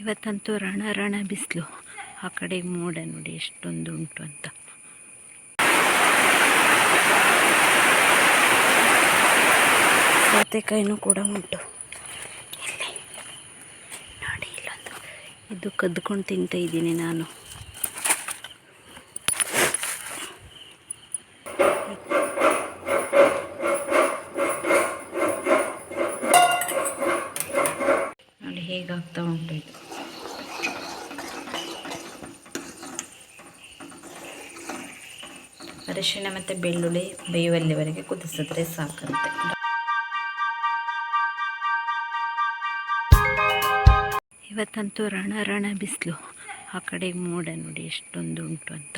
ಇವತ್ತಂತೂ ರಣ ರಣ ಬಿಸಿಲು. ಆ ಕಡೆ ಮೋಡ ನೋಡಿ ಎಷ್ಟೊಂದು ಉಂಟು ಅಂತ. ಸೌತೆಕಾಯಿನೂ ಕೂಡ ಉಂಟು. ಇಲ್ಲಿ. ನೋಡಿ ಇಲ್ಲೊಂದು. ಇದು ಕದ್ಕೊಂಡು ತಿಂತ ಇದ್ದೀನಿ ನಾನು ನೋಡಿ ಹೇಗಾಗ್ತಾ ಉಂಟು ಇದು ಅರಿಶಿಣ ಮತ್ತು ಬೆಳ್ಳುಳ್ಳಿ ಬೇಯುವಲ್ಲಿವರೆಗೆ ಕುದಿಸಿದ್ರೆ ಸಾಕಂತೆ ಇವತ್ತಂತೂ ರಣ ರಣ ಬಿಸಿಲು. ಆ ಕಡೆಗೆ ಮೋಡ ನೋಡಿ ಎಷ್ಟೊಂದು ಉಂಟು ಅಂತ.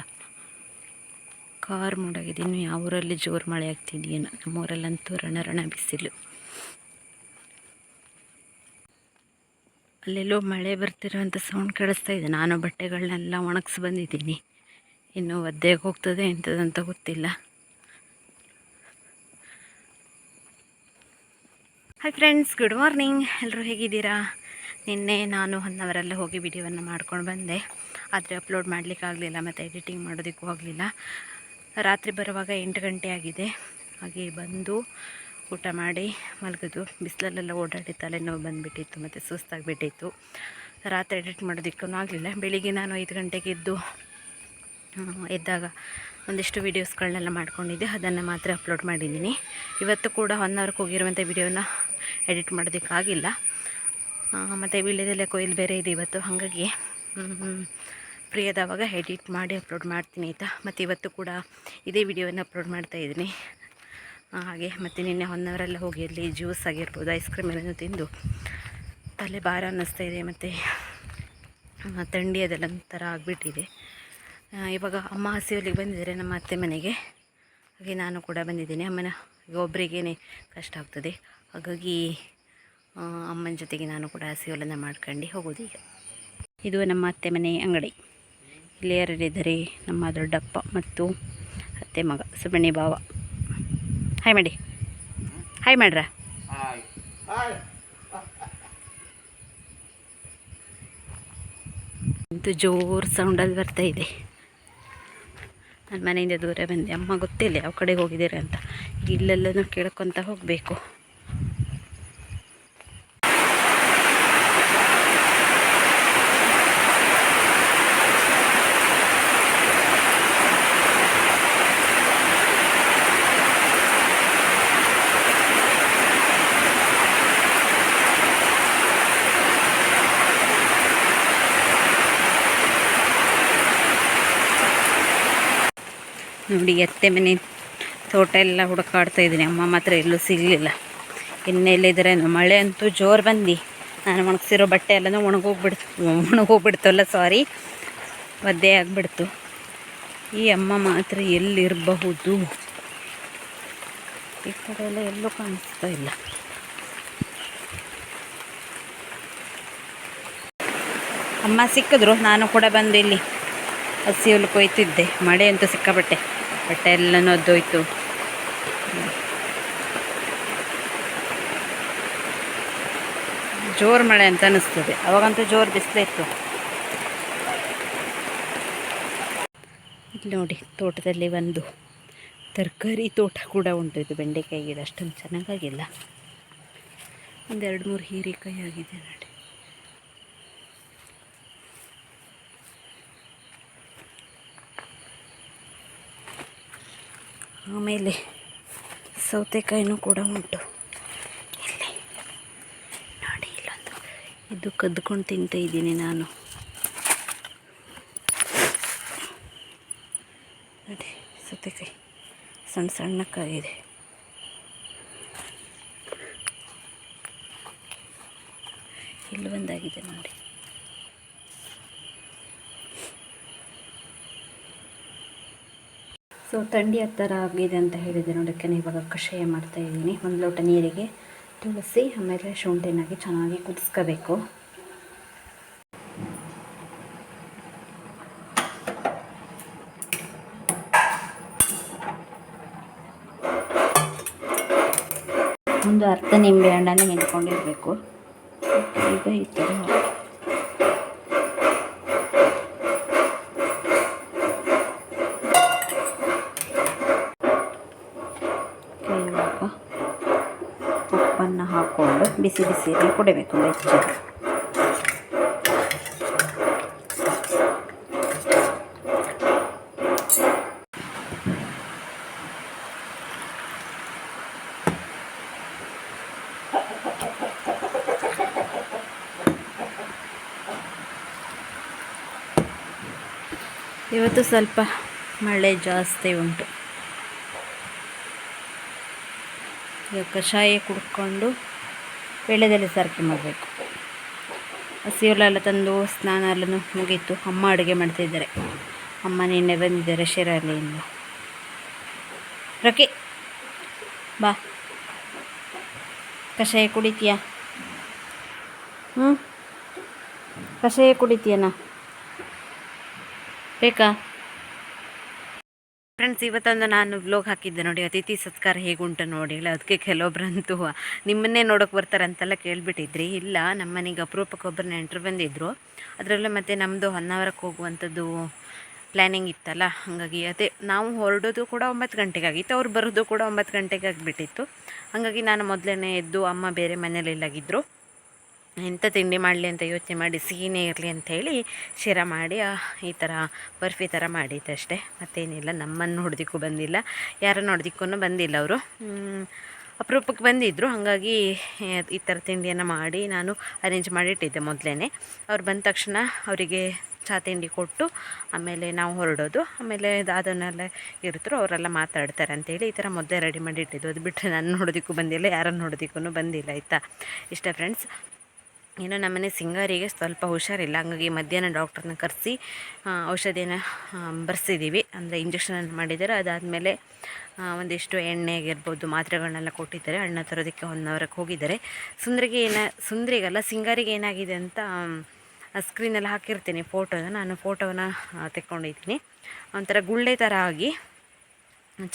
ಕಾರ್ ಮೋಡಾಗಿದೆ. ಇನ್ನು ಯಾವ ಊರಲ್ಲಿ ಜೋರು ಮಳೆ ಆಗ್ತಿದೆಯೇನೋ ನಮ್ಮೂರಲ್ಲಂತೂ ರಣ ರಣ ಬಿಸಿಲು. ಅಲ್ಲೆಲ್ಲೋ ಮಳೆ ಬರ್ತಿರೋ ಅಂತ ಸೌಂಡ್ ಕೇಳಿಸ್ತಾ ಇದೆ. ನಾನು ಬಟ್ಟೆಗಳನ್ನೆಲ್ಲ ಒಣಗಿಸಿ ಬಂದಿದ್ದೀನಿ. ಇನ್ನು ಒದ್ದೆಗೆ ಹೋಗ್ತದೆ ಎಂಥದಂತ ಗೊತ್ತಿಲ್ಲ. ಹಾಯ್ ಫ್ರೆಂಡ್ಸ್ ಗುಡ್ ಮಾರ್ನಿಂಗ್ ಎಲ್ಲರೂ ಹೇಗಿದ್ದೀರಾ? ನಿನ್ನೆ ನಾನು ಹೊನ್ನವರೆಲ್ಲ ಹೋಗಿ ವಿಡಿಯೋವನ್ನು ಮಾಡ್ಕೊಂಡು ಬಂದೆ. ಆದರೆ ಅಪ್ಲೋಡ್ ಮಾಡಲಿಕ್ಕಾಗಲಿಲ್ಲ ಮತ್ತು ಎಡಿಟಿಂಗ್ ಮಾಡೋದಕ್ಕೂ ಆಗಲಿಲ್ಲ. ರಾತ್ರಿ ಬರುವಾಗ ಎಂಟು ಗಂಟೆ ಆಗಿದೆ. ಹಾಗೆ ಬಂದು ಊಟ ಮಾಡಿ ಮಲಗೋದು ಬಿಸಿಲಲ್ಲೆಲ್ಲ ಓಡಾಡಿ ತಲೆನೋವು ಬಂದುಬಿಟ್ಟಿತ್ತು, ಮತ್ತು ಸುಸ್ತಾಗಿಬಿಟ್ಟಿತ್ತು. ರಾತ್ರಿ ಎಡಿಟ್ ಮಾಡೋದಕ್ಕೂ ಆಗಲಿಲ್ಲ. ಬೆಳಿಗ್ಗೆ ನಾನು ಐದು ಗಂಟೆಗೆ ಎದ್ದು ಆ, ಎದ್ದಾಗ ಒಂದಿಷ್ಟು ವೀಡಿಯೋಸ್ಗಳನ್ನೆಲ್ಲ ಮಾಡ್ಕೊಂಡಿದ್ದೆ ಅದನ್ನು ಮಾತ್ರ ಅಪ್ಲೋಡ್ ಮಾಡಿದ್ದೀನಿ. ಇವತ್ತು ಕೂಡ ಒನ್ ಹೋಗಿರುವಂಥ ವಿಡಿಯೋನ ಎಡಿಟ್ ಮಾಡೋದಕ್ಕಾಗಿಲ್ಲ. ಮತ್ತು ವೀಳ್ಯದೆಲೆ ಕೊಯ್ಲು ಬೇರೆ ಇದೆ ಇವತ್ತು ಹಾಗಾಗಿ ಫ್ರೀ ಎಡಿಟ್ ಮಾಡಿ ಅಪ್ಲೋಡ್ ಮಾಡ್ತೀನಿ ಆಯಿತಾ? ಮತ್ತು ಇವತ್ತು ಕೂಡ ಇದೇ ವಿಡಿಯೋವನ್ನು ಅಪ್ಲೋಡ್ ಮಾಡ್ತಾ ಇದ್ದೀನಿ. ಹಾಗೆ ಮತ್ತು ನಿನ್ನೆ ಒನ್ ಅವರೆಲ್ಲ ಹೋಗಿ ಅಲ್ಲಿ ಜ್ಯೂಸ್ ಆಗಿರ್ಬೋದು ಐಸ್ ಕ್ರೀಮ್ ಏನೇನೋ ತಿಂದು ತಲೆ ಭಾರ ಅನ್ನಿಸ್ತಾ ಇದೆ ಮತ್ತು ಥಂಡಿ ಅದೆಲ್ಲ ಒಂಥರ ಆಗಿಬಿಟ್ಟಿದೆ. ಇವಾಗ ಅಮ್ಮ ಹಸಿವಲ್ಲಿಗೆ ಬಂದಿದ್ದಾರೆ ನಮ್ಮ ಅತ್ತೆ ಮನೆಗೆ. ಹಾಗೆ ನಾನು ಕೂಡ ಬಂದಿದ್ದೀನಿ. ಅಮ್ಮನ ಈಗ ಒಬ್ಬರಿಗೇ ಕಷ್ಟ ಆಗ್ತದೆ. ಹಾಗಾಗಿ ಅಮ್ಮನ ಜೊತೆಗೆ ನಾನು ಕೂಡ ಹಸಿವಲನ್ನು ಮಾಡ್ಕೊಂಡು ಹೋಗೋದು ಈಗ. ಇದು ನಮ್ಮ ಅತ್ತೆ ಮನೆ ಅಂಗಡಿ. ಇಲ್ಲಿ ಯಾರಿದ್ದಾರೆ ನಮ್ಮ ದೊಡ್ಡಪ್ಪ ಮತ್ತು ಅತ್ತೆ ಮಗ ಸುಬ್ಬಣ್ಣಿ ಭಾವ. ಹಾಯ್ ಮಾಡಿ ಹಾಯ್ ಮಾಡ್ರ ಜೋರು ಸೌಂಡಲ್ಲಿ ಬರ್ತಾ ಇದೆ. ನಾನು ಮನೆಯಿಂದ ದೂರ ಬಂದೆ. ಅಮ್ಮ ಗೊತ್ತಿಲ್ಲ ಯಾವ ಕಡೆಗೆ ಹೋಗಿದ್ದೀರ ಅಂತ. ಇಲ್ಲೆಲ್ಲನೂ ಕೇಳ್ಕೊತ ಹೋಗಬೇಕು. ನೋಡಿ ಎತ್ತೆ ಮನೆ ತೋಟ ಎಲ್ಲ ಹುಡುಕಾಡ್ತಾ ಇದ್ದೀನಿ. ಅಮ್ಮ ಮಾತ್ರ ಎಲ್ಲೂ ಸಿಗಲಿಲ್ಲ. ಇನ್ನೆಲ್ಲಿದ್ರೆ ಮಳೆ ಅಂತೂ ಜೋರು ಬಂದು. ನಾನು ಒಣಗಿಸಿರೋ ಬಟ್ಟೆ ಎಲ್ಲನೂ ಒಣಗೋಗ್ಬಿಡ್ತು ಒಣಗೋಗ್ಬಿಡ್ತಲ್ಲ ಸಾರಿ ಒದ್ದೆ ಆಗಿಬಿಡ್ತು. ಈ ಅಮ್ಮ ಮಾತ್ರ ಎಲ್ಲಿರಬಹುದು? ಈ ಕಡೆ ಎಲ್ಲ ಎಲ್ಲೂ ಕಾಣಿಸ್ತಾ ಇಲ್ಲ. ಅಮ್ಮ ಸಿಕ್ಕಿದ್ರು. ನಾನು ಕೂಡ ಬಂದು ಇಲ್ಲಿ ಹಸಿ ಹುಲ್ಲು ಕೊಯ್ತಿದ್ದೆ. ಮಳೆ ಅಂತೂ ಸಿಕ್ಕಾಬಟ್ಟೆ ಬಟ್ಟೆ ಎಲ್ಲನೂ ನೊದ್ದೋಯ್ತು ಜೋರು ಮಳೆ ಅಂತ ಅನಿಸ್ತದೆ. ಅವಾಗಂತೂ ಜೋರು ಬಿಸಿಲಿತ್ತು ಇಲ್ಲಿ ನೋಡಿ, ತೋಟದಲ್ಲಿ ಒಂದು ತರಕಾರಿ ತೋಟ ಕೂಡ ಉಂಟು. ಇದು ಬೆಂಡೆಕಾಯಿ ಗಿಡ. ಅಷ್ಟೊಂದು ಚೆನ್ನಾಗಾಗಿಲ್ಲ. ಒಂದೆರಡು ಮೂರು ಹೀರೆಕಾಯಿ ಆಗಿದೆ ನೋಡಿ ಆಮೇಲೆ ಸೌತೆಕಾಯಿನೂ ಕೂಡ ಉಂಟು. ಇಲ್ಲಿ. ನೋಡಿ ಇಲ್ಲೊಂದು. ಇದು ಕದ್ಕೊಂಡು ತಿಂತ ಇದ್ದೀನಿ ನಾನು. ನೋಡಿ ಸೌತೆಕಾಯಿ. ಸಣ್ಣ ಸಣ್ಣಕ್ಕಾಗಿದೆ ಇಲ್ಲಿ ಒಂದಾಗಿದೆ ನೋಡಿ. ಸೊ ಥಂಡಿ ಆಗಿದೆ ಅಂತ ಹೇಳಿದೆ ನೋಡೋಕ್ಕೆ ಇವಾಗ ಕಷಾಯ ಮಾಡ್ತಾ ಇದ್ದೀನಿ. ಒಂದು ಲೋಟ ನೀರಿಗೆ, ತುಳಸಿ, ಆಮೇಲೆ ಶುಂಠಿನಾಗಿ ಚೆನ್ನಾಗಿ ಕುದಿಸ್ಕೋಬೇಕು. ಒಂದು ಅರ್ಧ ನಿಂಬೆ ಹಣ್ಣನ್ನು ಹಿಂಡ್ಕೊಂಡಿರಬೇಕು ಈಗ ಈ ಥರ ಬಿಸಿ ಬಿಸಿಯಲ್ಲಿ ಕೊಡಬೇಕು ಬೆಚ್ಚಗೆ ಇವತ್ತು ಸ್ವಲ್ಪ ಮಳೆ ಜಾಸ್ತಿ ಉಂಟು. ಕಷಾಯ ಕುಡ್ಕೊಂಡು ಬೆಳೆದಲ್ಲಿ ಸಾರಿಕೆ ಮಾಡಬೇಕು. ಹಸಿವಲ್ಲೆಲ್ಲ ತಂದು ಸ್ನಾನ ಎಲ್ಲ ಮುಗೀತು. ಅಮ್ಮ ಅಡುಗೆ ಮಾಡ್ತಿದ್ದಾರೆ. ಅಮ್ಮ ನಿನ್ನೆ ಬಂದಿದ್ದಾರೆ ಶಿರಾಲಿಯಿಂದ. ರೊಕ್ಕೆ ಬಾ. ಕಷಾಯ ಕುಡಿತೀಯಾ? ಹ್ಞೂ ಕಷಾಯ ಕುಡಿತೀಯನಾ? ಬೇಕಾ? ಫ್ರೆಂಡ್ಸ್ ಇವತ್ತೊಂದು ನಾನು ವ್ಲೋಗ್ ಹಾಕಿದ್ದೆ ನೋಡಿ, ಅತಿಥಿ ಸತ್ಕಾರ ಹೇಗುಂಟು ನೋಡಿ? ಇಲ್ಲ, ಅದಕ್ಕೆ ಕೆಲವೊಬ್ರಂತೂ ನಿಮ್ಮನ್ನೇ ನೋಡೋಕೆ ಬರ್ತಾರೆ ಅಂತೆಲ್ಲ ಕೇಳಿಬಿಟ್ಟಿದ್ರಿ. ಇಲ್ಲ ನಮ್ಮ ಮನೆಗೆ ಅಪರೂಪಕ್ಕೆ ಒಬ್ಬರು ನೆಂಟರು ಬಂದಿದ್ದರು ಅದರಲ್ಲೂ ಮತ್ತು ನಮ್ಮದು ಹೊನ್ನಾವರಕ್ಕೆ ಹೋಗುವಂಥದ್ದು ಪ್ಲ್ಯಾನಿಂಗ್ ಇತ್ತಲ್ಲ, ಹಾಗಾಗಿ ಅದೇ ನಾವು ಹೊರಡೋದು ಕೂಡ ಒಂಬತ್ತು ಗಂಟೆಗಾಗಿತ್ತು, ಅವ್ರು ಬರೋದು ಕೂಡ ಒಂಬತ್ತು ಗಂಟೆಗೆ ಆಗಿಬಿಟ್ಟಿತ್ತು. ಹಾಗಾಗಿ ನಾನು ಮೊದಲೇ ಎದ್ದು ಅಮ್ಮ ಬೇರೆ ಮನೇಲಿಲ್ಲಾಗಿದ್ದರು ಎಂಥ ತಿಂಡಿ ಮಾಡಲಿ ಅಂತ ಯೋಚನೆ ಮಾಡಿ ಸಿಹಿನೇ ಇರಲಿ ಅಂಥೇಳಿ ಶಿರ ಮಾಡಿ ಈ ಥರ ಬರ್ಫಿ ಥರ ಮಾಡಿದ್ದಷ್ಟೇ ಮತ್ತೇನಿಲ್ಲ, ನಮ್ಮನ್ನು ನೋಡೋದಕ್ಕೂ ಬಂದಿಲ್ಲ, ಯಾರನ್ನು ನೋಡೋದಕ್ಕೂ ಬಂದಿಲ್ಲ ಅವರು. ಅಪರೂಪಕ್ಕೆ ಬಂದಿದ್ದರು ಹಾಗಾಗಿ ಈ ಥರ ತಿಂಡಿಯನ್ನು ಮಾಡಿ ನಾನು ಅರೇಂಜ್ ಮಾಡಿಟ್ಟಿದ್ದೆ ಮೊದಲೇ ಅವ್ರು ಬಂದ ತಕ್ಷಣ ಅವರಿಗೆ ಚಹಾ ತಿಂಡಿ ಕೊಟ್ಟು, ಆಮೇಲೆ ನಾವು ಹೊರಡೋದು, ಆಮೇಲೆ ಅದನ್ನೆಲ್ಲ ಇರ್ತರು, ಅವರೆಲ್ಲ ಮಾತಾಡ್ತಾರೆ ಅಂತೇಳಿ ಈ ಥರ ಮೊದಲೇ ರೆಡಿ ಮಾಡಿ ಇಟ್ಟಿದ್ದು ಅದು ಬಿಟ್ಟರೆ ನಾನು ನೋಡೋದಕ್ಕೂ ಬಂದಿಲ್ಲ, ಯಾರನ್ನು ನೋಡೋದಕ್ಕೂ ಬಂದಿಲ್ಲ, ಆಯಿತಾ? ಇಷ್ಟೇ ಫ್ರೆಂಡ್ಸ್ ಇನ್ನು ನಮ್ಮನೆ ಸಿಂಗಾರಿಗೆ ಸ್ವಲ್ಪ ಹುಷಾರಿಲ್ಲ, ಹಂಗಾಗಿ ಮಧ್ಯಾಹ್ನ ಡಾಕ್ಟ್ರನ್ನ ಕರೆಸಿ ಔಷಧಿನ ಬರೆಸಿದ್ದೀವಿ ಅಂದರೆ ಇಂಜೆಕ್ಷನ್ ಮಾಡಿದ್ದಾರೆ. ಅದಾದಮೇಲೆ ಒಂದಿಷ್ಟು ಎಣ್ಣೆ ಆಗಿರ್ಬೋದು, ಮಾತ್ರೆಗಳನ್ನೆಲ್ಲ ಕೊಟ್ಟಿದ್ದಾರೆ. ಅಣ್ಣ ತರೋದಕ್ಕೆ ಒನ್ ಅವರಕ್ಕೆ ಹೋಗಿದ್ದಾರೆ. ಸುಂದರಿಗೆ ಏನ, ಸುಂದರಿಗಲ್ಲ, ಸಿಂಗಾರಿಗೆ ಏನಾಗಿದೆ ಅಂತ ಸ್ಕ್ರೀನಲ್ಲಿ ಹಾಕಿರ್ತೀನಿ ಫೋಟೋನ ನಾನು ಫೋಟೋನ ತೆಕ್ಕೊಂಡಿದ್ದೀನಿ. ಒಂಥರ ಗುಳ್ಳೆ ಥರ ಆಗಿ,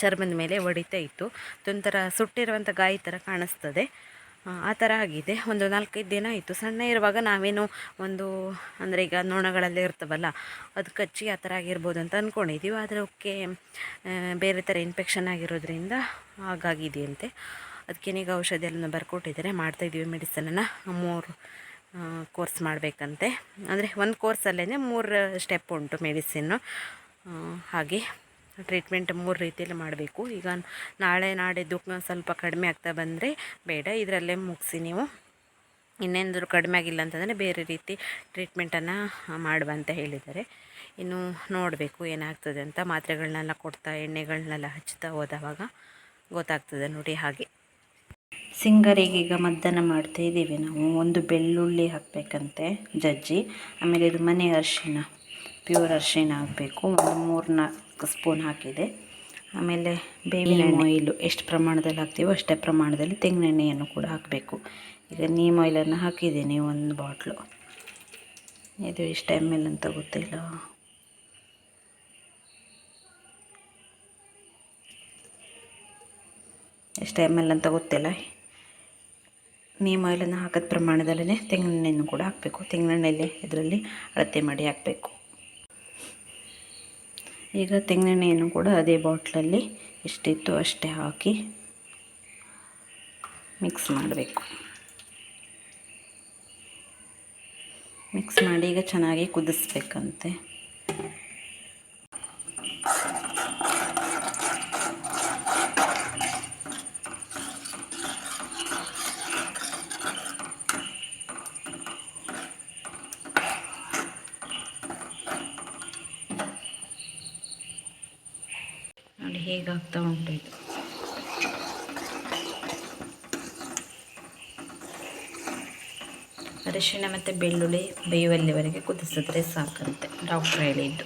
ಚರ್ಮದ ಮೇಲೆ ಹೊಡಿತಾ ಇತ್ತು. ಅದೊಂಥರ ಸುಟ್ಟಿರುವಂಥ ಗಾಯ ಥರ ಕಾಣಿಸ್ತದೆ. ಆ, ಥರ ಆಗಿದೆ. ಒಂದು ನಾಲ್ಕೈದು ದಿನ ಆಯಿತು. ಸಣ್ಣ ಇರುವಾಗ ನಾವೇನು ಒಂದು ಅಂದರೆ ಈಗ ನೊಣಗಳೆಲ್ಲ ಇರ್ತವಲ್ಲ ಅದು ಕಚ್ಚಿ ಆ ಥರ ಆಗಿರ್ಬೋದು ಅಂತ ಅಂದ್ಕೊಂಡಿದ್ದೀವಿ ಆದರೆ ಅವಕ್ಕೆ ಬೇರೆ ಥರ ಇನ್ಫೆಕ್ಷನ್ ಆಗಿರೋದ್ರಿಂದ ಹಾಗಾಗಿದೆಯಂತೆ. ಅದಕ್ಕೇನೀಗ ಔಷಧಿ ಎಲ್ಲ ಬರ್ಕೊಟ್ಟಿದ್ದಾರೆ. ಮಾಡ್ತಾಯಿದ್ದೀವಿ ಮೆಡಿಸನನ್ನು ಮೂರು ಕೋರ್ಸ್ ಮಾಡಬೇಕಂತೆ. ಅಂದರೆ ಒಂದು ಕೋರ್ಸಲ್ಲೇ ಮೂರು ಸ್ಟೆಪ್ ಉಂಟು ಮೆಡಿಸಿನ್ನು ಹಾಗೆ. ಟ್ರೀಟ್ಮೆಂಟ್ ಮೂರು ರೀತಿಯಲ್ಲಿ ಮಾಡಬೇಕು. ಈಗ ನಾಳೆ ನಾಡಿದ್ದು ಸ್ವಲ್ಪ ಕಡಿಮೆ ಆಗ್ತಾ ಬಂದರೆ ಬೇಡ, ಇದರಲ್ಲೇ ಮುಗಿಸಿ ನೀವು. ಇನ್ನೇನಾದರೂ ಕಡಿಮೆ ಆಗಿಲ್ಲ ಅಂತಂದರೆ ಬೇರೆ ರೀತಿ ಟ್ರೀಟ್ಮೆಂಟನ್ನು ಮಾಡುವ ಅಂತ ಹೇಳಿದ್ದಾರೆ. ಇನ್ನು ನೋಡಬೇಕು ಏನಾಗ್ತದೆ ಅಂತ. ಮಾತ್ರೆಗಳನ್ನೆಲ್ಲ ಕೊಡ್ತಾ ಎಣ್ಣೆಗಳನ್ನೆಲ್ಲ ಹಚ್ತಾ ಹೋದವಾಗ ಗೊತ್ತಾಗ್ತದೆ ನೋಡಿ ಹಾಗೆ. ಸಿಂಗರಿಗೆ ಈಗ ಮದ್ದನ ಮಾಡ್ತಾ ಇದ್ದೀವಿ ನಾವು. ಒಂದು ಬೆಳ್ಳುಳ್ಳಿ ಹಾಕಬೇಕಂತೆ ಜಜ್ಜಿ. ಆಮೇಲೆ ಇದು ಮನೆ ಅರಿಶಿನ ಪ್ಯೂರ್ ಅರಿಶಿನ ಹಾಕಬೇಕು. ಒಂದು ಮೂರು ಸ್ಪೂನ್ ಹಾಕಿದೆ. ಆಮೇಲೆ ಬೇವಿನ ಆಯಿಲು ಎಷ್ಟು ಪ್ರಮಾಣದಲ್ಲಿ ಹಾಕ್ತೀವೋ ಅಷ್ಟೇ ಪ್ರಮಾಣದಲ್ಲಿ ತೆಂಗಿನೆಣ್ಣೆಯನ್ನು ಕೂಡ ಹಾಕಬೇಕು. ಈಗ ನೀಮ್ ಆಯಿಲನ್ನು ಹಾಕಿದ್ದೀನಿ ಒಂದು ಬಾಟ್ಲು. ಇದು ಎಷ್ಟು ಎಂ ಎಲ್ ಅಂತ ಗೊತ್ತಿಲ್ಲ. ಎಷ್ಟು ಎಂ ಎಲ್ ಅಂತ ಗೊತ್ತಿಲ್ಲ. ನೀಮ್ ಆಯಿಲನ್ನು ಹಾಕಿದ ಪ್ರಮಾಣದಲ್ಲೇ ತೆಂಗಿನೆಣ್ಣೆಯನ್ನು ಕೂಡ ಹಾಕಬೇಕು. ತೆಂಗಿನೆಣ್ಣೆಯಲ್ಲಿ ಇದರಲ್ಲಿ ಅಳತೆ ಮಾಡಿ ಹಾಕಬೇಕು. ಈಗ ತೆಂಗಿನೆಣ್ಣೆಯನ್ನು ಕೂಡ ಅದೇ ಬಾಟ್ಲಲ್ಲಿ ಎಷ್ಟಿತ್ತು ಅಷ್ಟೇ ಹಾಕಿ ಮಿಕ್ಸ್ ಮಾಡಬೇಕು. ಮಿಕ್ಸ್ ಮಾಡಿ ಈಗ ಚೆನ್ನಾಗಿ ಕುದಿಸ್ಬೇಕಂತೆ. ಹೇಗಾಗ್ತಾ ಉಂಟು ಇದು. ಅರಿಶಿಣ ಮತ್ತು ಬೆಳ್ಳುಳ್ಳಿ ಬೇಯುವಲ್ಲಿವರೆಗೆ ಕುದಿಸಿದ್ರೆ ಸಾಕಂತೆ. ಡಾಕ್ಟ್ರ್ ಹೇಳಿದ್ದು.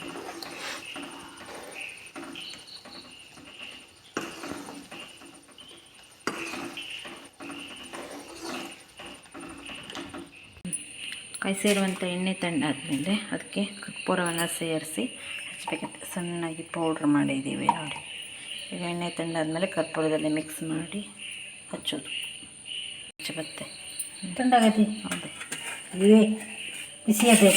ಕಾಯಿಸಿರುವಂಥ ಎಣ್ಣೆ ತಣ್ಣಾದಮೇಲೆ ಅದಕ್ಕೆ ಕರ್ಪೂರವನ್ನು ಸೇರಿಸಿ ಹಚ್ಚಬೇಕಂತ ಸಣ್ಣಾಗಿ ಪೌಡ್ರ್ ಮಾಡಿದ್ದೀವಿ ನೋಡಿ. ಈಗ ಎಣ್ಣೆ ತಣ್ಣಾದಮೇಲೆ ಕರ್ಪೂರದಲ್ಲಿ ಮಿಕ್ಸ್ ಮಾಡಿ ಹಚ್ಚೋದು. ಹಚ್ಚಬತ್ತೆ ತಂಡಾಗತಿ ಹೌದು. ಇವೇ ಬಿಸಿ ಅದೇ